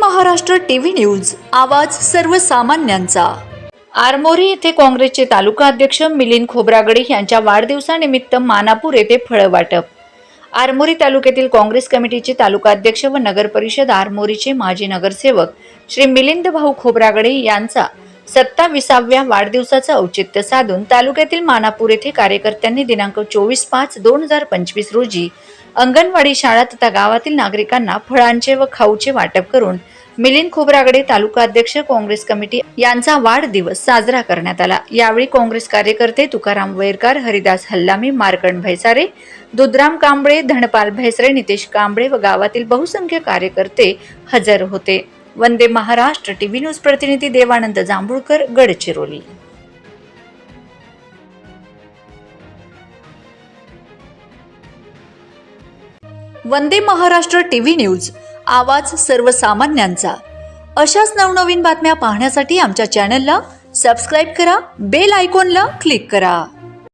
Maharashtra TV news आवाज सर्वसामान्यांचा. आरमोरी येथे काँग्रेसचे तालुका अध्यक्ष मिलिंद खोब्रागडे यांच्या वाढदिवसानिमित्त मानापूर येथे फळं वाटप आरमोरी तालुक्यातील काँग्रेस कमिटीचे तालुका अध्यक्ष व नगर परिषद आरमोरीचे माजी नगरसेवक श्री मिलिंद भाऊ खोब्रागडे यांचा सत्ताविसाव्या वाढदिवसाचं औचित्य साधून तालुक्यातील मानापूर येथे कार्यकर्त्यांनी दिनांक चोवीस पाच दोन हजार पंचवीस रोजी अंगणवाडी शाळा तथा गावातील नागरिकांना फळांचे व खाऊचे वाटप करून मिलिंद खोबरागडे तालुका अध्यक्ष काँग्रेस कमिटी यांचा वाढदिवस साजरा करण्यात आला. यावेळी काँग्रेस कार्यकर्ते तुकाराम वैरकार हरिदास हल्लामी मार्कंड भैसारे दुधराम कांबळे धनपाल भैसरे नितेश कांबळे व गावातील बहुसंख्य कार्यकर्ते हजर होते. वंदे महाराष्ट्र टीव्ही न्यूज प्रतिनिधी देवानंद जांभूळकर गडचिरोली. वंदे महाराष्ट्र टीव्ही न्यूज आवाज सर्वसामान्यांचा. अशाच नवनवीन बातम्या पाहण्यासाठी आमच्या चॅनलला सबस्क्राईब करा बेल आयकॉनला क्लिक करा.